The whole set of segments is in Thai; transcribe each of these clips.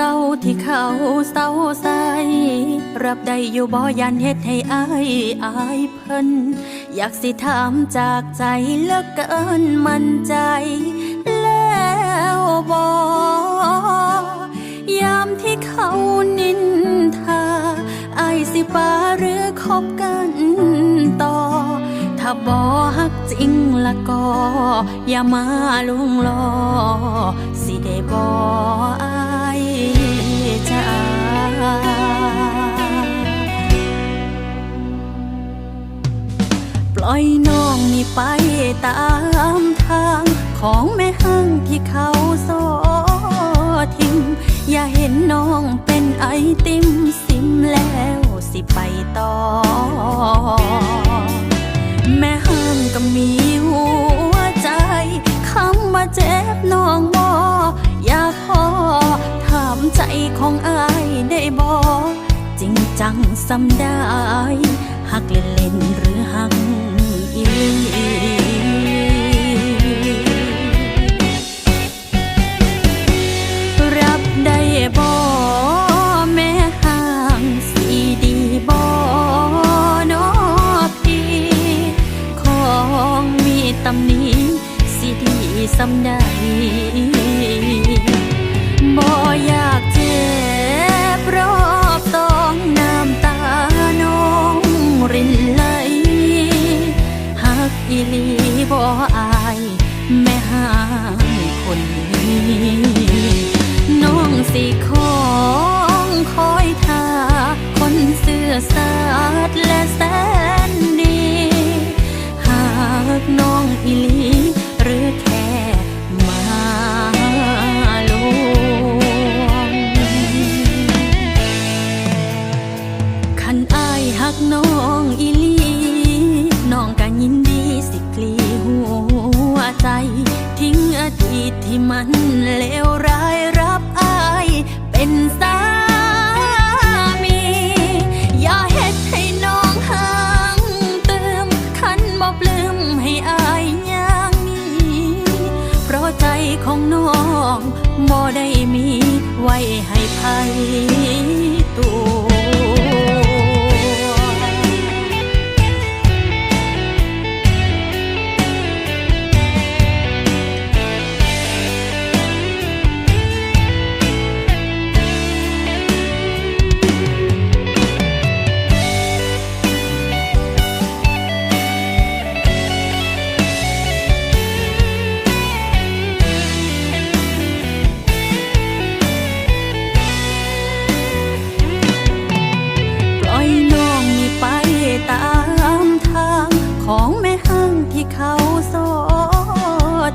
ก่าที่เขาเศร้าใสรับได้อยู่บ่ยันเฮ็ดให้อายอายเพิ่นอยากสิถามจากใจเลือกเกินมั่นใจ แล้วบ่ยามที่เขานินทาอายสิปาหรือคบกันต่อ ถ้าบ่ฮักจริงละก็อย่ามาลวงลอสิได้บ่อาย ไอยน้องนี่ไปตามทาง ของแม่ห้างที่เขาโซทิมอย่าเห็นน้องเป็นไอติมซิมแล้วสิไปต่อ แม่ห้างก็มีหัวใจคำว่าเจ็บน้องบออยากขอถามใจของอายได้บอจริงจังสำได้หักเล่นเล่นหรือ ลีบ่อายแม่ห่างคนนี้ น้องสิของคอยท่า ตที่มันเลวร้ายรับอายเป็นสามี อย่าเฮ็ดให้น้องห่างเติมคันบ่ปลื้มให้อายอย่างนี้เพราะใจของน้องบ่ได้มีไว้ให้ไผตัว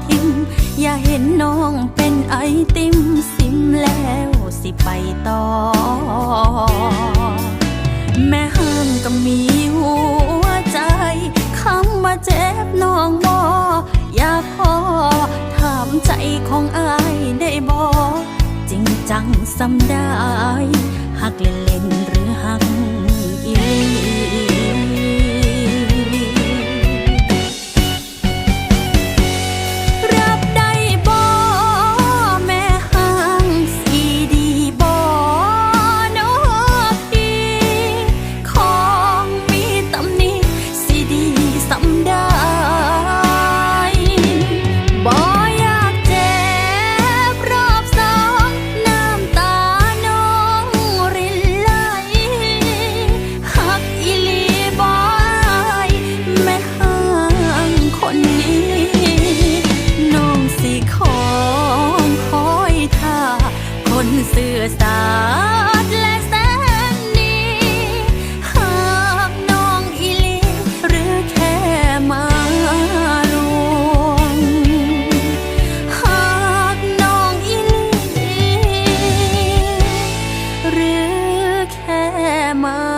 ทิม อย่าเห็นน้องเป็นไอติมซิมแล้วสิไปต่อ แม่ห้างก็มีหัวใจคำว่าเจ็บน้องบออย่าพอถามใจของอายได้บอจริงจังสำได้หักเล่นเล่นๆหรือหัก alma.